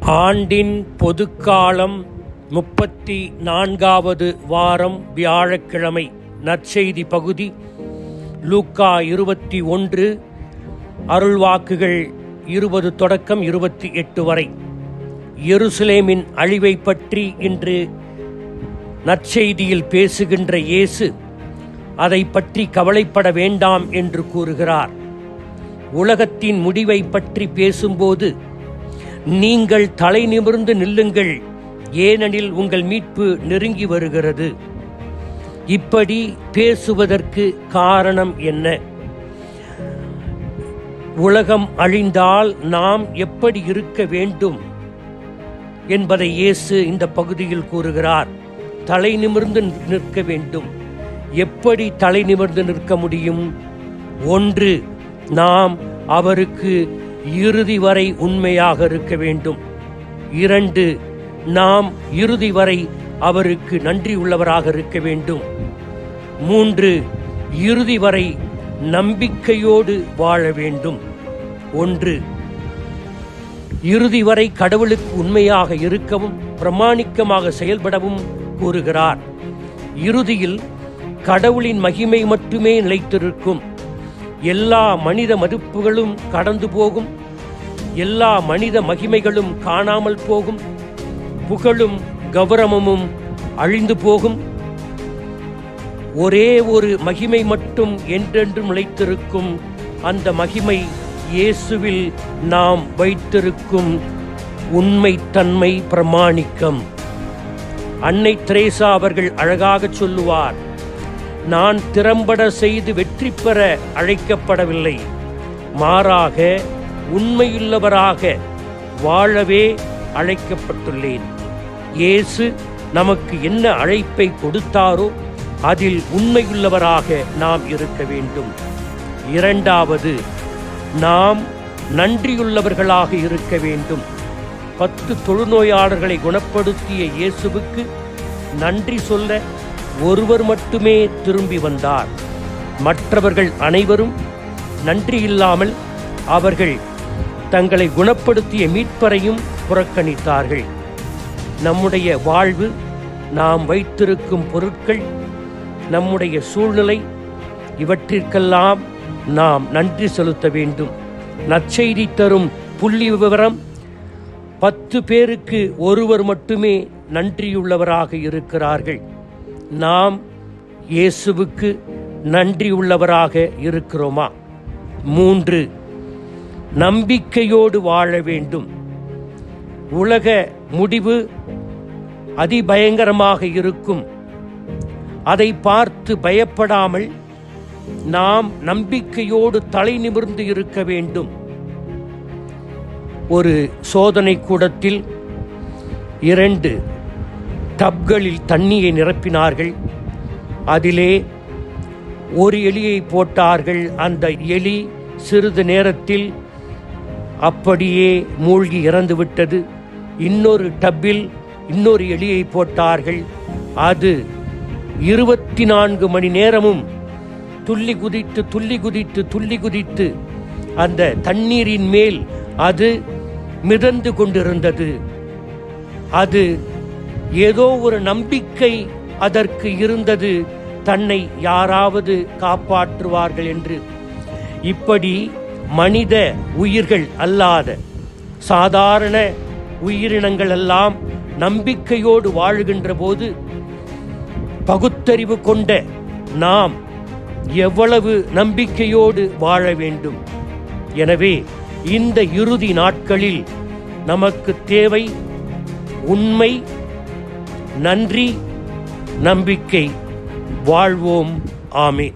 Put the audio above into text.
ஆண்டின் பொதுக்காலம் முப்பத்தி நான்காவது வாரம் வியாழக்கிழமை. நற்செய்தி பகுதி லூக்கா இருபத்தி ஒன்று அருள்வாக்குகள் இருபது தொடக்கம் இருபத்தி எட்டு வரை. எருசலேமின் அழிவை பற்றி இன்று நற்செய்தியில் பேசுகின்ற இயேசு அதை பற்றி கவலைப்பட வேண்டாம் என்று கூறுகிறார். உலகத்தின் முடிவை பற்றி பேசும்போது நீங்கள் தலை நிமிர்ந்து நில்லுங்கள். ஏனெனில் உங்கள் மீட்பு நெருங்கி வருகிறது. இப்படி பேசுவதற்கு காரணம் என்ன? உலகம் அழிந்தால் நாம் எப்படி இருக்க வேண்டும்? என்பதை இயேசு இந்த பகுதியில் கூறுகிறார். தலை நிமிர்ந்து நிற்க வேண்டும். எப்படி தலை நிமிர்ந்து நிற்க முடியும்? ஒன்று நாம் அவருக்கு இறுதி வரை உண்மையாக இருக்க வேண்டும். இரண்டு நாம் இறுதி வரை அவருக்கு நன்றி உள்ளவராக இருக்க வேண்டும். மூன்று இறுதி வரை நம்பிக்கையோடு வாழ வேண்டும். ஒன்று இறுதி வரை கடவுளுக்கு உண்மையாக இருக்கவும் பிரமாணிக்கமாக செயல்படவும் கூறுகிறார். இறுதியில் கடவுளின் மகிமை மட்டுமே நிலைத்திருக்கும். எல்லா மனித மதிப்புகளும் கடந்து போகும். எல்லா மனித மகிமைகளும் காணாமல் போகும். புகழும் கௌரவமும் அழிந்து போகும். ஒரே ஒரு மகிமை மட்டும் என்றென்றும் நிலைத்திருக்கும். அந்த மகிமை இயேசுவில் நாம் வைத்திருக்கும் உண்மை தன்மை பிரமாணிக்கம். அன்னை திரேசா அவர்கள் அழகாக சொல்லுவார் நான் திறம்பட செய்து வெற்றி பெற அழைக்கப்படவில்லை. மாறாக உண்மையுள்ளவராக வாழவே அழைக்கப்பட்டுள்ளேன். இயேசு நமக்கு என்ன அழைப்பை கொடுத்தாரோ அதில் உண்மையுள்ளவராக நாம் இருக்க வேண்டும். இரண்டாவது நாம் நன்றியுள்ளவர்களாக இருக்க வேண்டும். பத்து தொழுநோயாளர்களை குணப்படுத்திய இயேசுவுக்கு நன்றி சொல்ல ஒருவர் மட்டுமே திரும்பி வந்தார். மற்றவர்கள் அனைவரும் நன்றி இல்லாமல் அவர்கள் தங்களை குணப்படுத்திய மீட்பரையும் புறக்கணித்தார்கள். நம்முடைய வாழ்வு நாம் வைத்திருக்கும் பொருட்கள் நம்முடைய சூழ்நிலை இவற்றிற்கெல்லாம் நாம் நன்றி செலுத்த வேண்டும். நற்செய்தி தரும் புள்ளி விவரம் பத்து பேருக்கு ஒருவர் மட்டுமே நன்றியுள்ளவராக இருக்கிறார்கள். நாம் இயேசுவுக்கு நன்றியுள்ளவராக இருக்கிறோமா? மூன்று நம்பிக்கையோடு வாழ வேண்டும். உலக முடிவு அதிபயங்கரமாக இருக்கும். அதை பார்த்து பயப்படாமல் நாம் நம்பிக்கையோடு தலை நிமிர்ந்து இருக்க வேண்டும். ஒரு சோதனை கூடத்தில் இரண்டு டப்களில் தண்ணியை நிரப்பினார்கள். அதிலே ஒரு எலியை போட்டார்கள். அந்த எலி சிறிது நேரத்தில் அப்படியே மூழ்கி இறந்துவிட்டது. இன்னொரு டப்பில் இன்னொரு எலியை போட்டார்கள். அது இருபத்தி நான்கு மணி நேரமும் துள்ளி குதித்து துள்ளி குதித்து துள்ளி குதித்து அந்த தண்ணீரின் மேல் அது மிதந்து கொண்டிருந்தது. அது ஏதோ ஒரு நம்பிக்கை அதற்கு இருந்தது. தன்னை யாராவது காப்பாற்றுவார்கள் என்று. இப்படி மனித உயிர்கள் அல்லாத சாதாரண உயிரினங்கள் எல்லாம் நம்பிக்கையோடு வாழுகின்ற போது பகுத்தறிவு கொண்ட நாம் எவ்வளவு நம்பிக்கையோடு வாழ வேண்டும். எனவே இந்த இறுதி நாட்களில் நமக்கு தேவை உண்மை நன்றி நம்பிக்கை வாழ்வோம். ஆமீன்.